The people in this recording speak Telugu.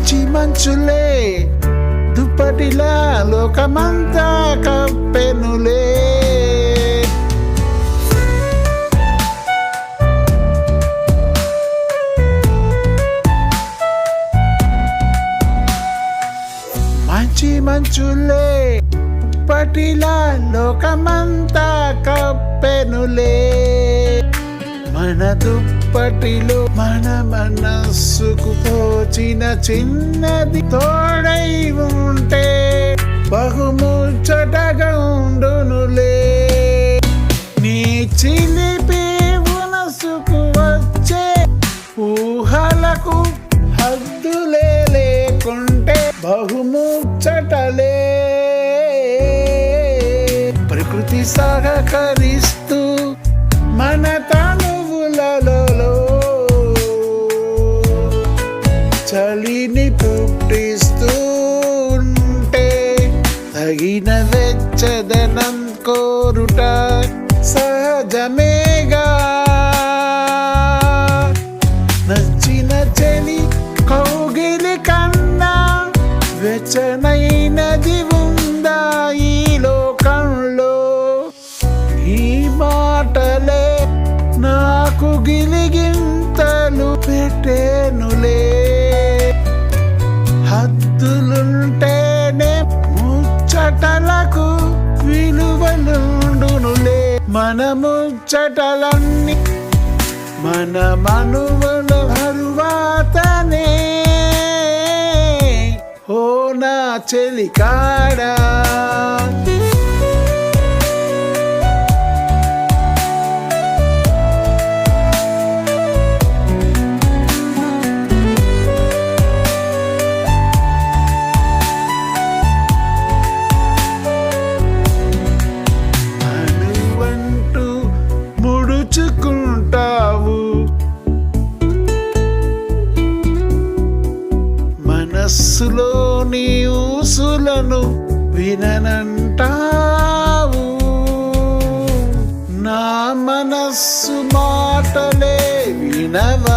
మంచి మంచులే. దుప్పటిలా లోకమంతా కప్పెనులే. మంచి మంచులే. పటిలా లోకమంతా కప్పెనులే. మన దుప్ప ఇప్పటిలో మన మనస్సుకు తోచిన చిన్నది తోడై ఉంటే బహుముచ్చటగా ఉండునులే. నీ చిలిపి మనసుకు వచ్చే ఊహలకు హద్దులే లేకుంటే బహుముచ్చటలే. ప్రకృతి సహకరిస్తూ చలిని పుట్టిస్తూ ఉంటే తగిన వెచ్చదనం కోరుట సహజమేగా. నచ్చిన చలి కౌగిలి కన్నా వెచ్చనైనది ఉందా ఈ లోకంలో? ఈ మాటలే నాకు గిలిగింతలు పెట్టేనులే. విలువలుండునులే మన ముచ్చటలన్నీ మన మనువల తరువాతనే ఓ నా చెలికాడా. మనస్సులోని ఊసులను విననంటావు. నా మనస్సు మాటలే వినవా